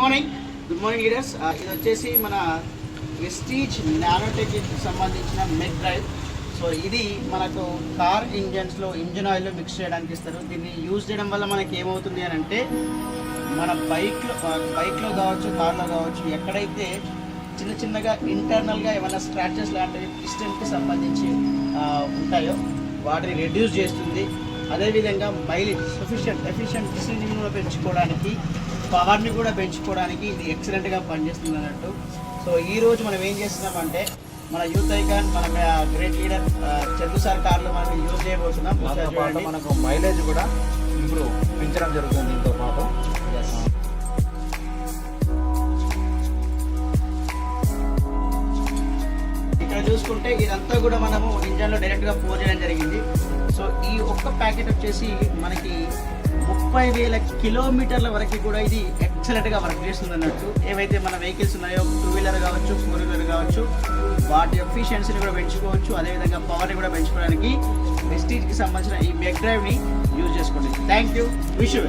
Morning good morning leaders ఇది వచ్చేసి మన వెస్టీజ్ నానోటెక్కి సంబంధించిన మెక్ డ్రైవ్ సో ఇది మనకు కార్ ఇంజన్స్లో ఇంజన్ ఆయిల్లో మిక్స్ చేయడానికి ఇస్తారు. దీన్ని యూజ్ చేయడం వల్ల మనకి ఏమవుతుంది అని అంటే మన బైక్లో బైక్లో కావచ్చు కార్లో కావచ్చు ఎక్కడైతే చిన్న చిన్నగా ఇంటర్నల్గా ఏమైనా స్క్రాచెస్ లాంటివి పిస్టన్కి సంబంధించి ఉంటాయో వాటిని రెడ్యూస్ చేస్తుంది. అదేవిధంగా మైలేజ్ సఫిషియంట్ ఎఫిషియంట్ డిసిజన్ కూడా పెంచుకోవడానికి పవర్ని కూడా పెంచుకోవడానికి ఇది ఎక్సలెంట్గా పనిచేస్తుంది అన్నట్టు సో ఈ రోజు మనం ఏం చేస్తున్నామంటే మన యూత్ ఐకాన్ మన గ్రేట్ లీడర్ చందు సార్ కార్లు మనం యూజ్ చేయబోతున్నాం. మనకు మైలేజ్ కూడా ఇంప్రూవ్ పెంచడం జరుగుతుంది దీంతో పాటు. ఇక్కడ చూసుకుంటే ఇదంతా కూడా మనము ఇంజన్లో డైరెక్ట్గా పోర్ చేయడం జరిగింది. సో ఈ ఒక్క ప్యాకెట్ వచ్చేసి మనకి ముప్పై వేల కిలోమీటర్ల వరకు కూడా ఇది ఎక్సలెంట్గా వర్క్ చేస్తుంది అన్నట్టు ఏవైతే మన వెహికల్స్ ఉన్నాయో టూ వీలర్ కావచ్చు ఫోర్ వీలర్ కావచ్చు వాటి ఎఫిషియన్సీని కూడా పెంచుకోవచ్చు. అదేవిధంగా పవర్ని కూడా పెంచుకోవడానికి వెస్టీజ్కి సంబంధించిన ఈ మెక్ డ్రైవ్ని యూజ్ చేసుకోండి. Thank you wish you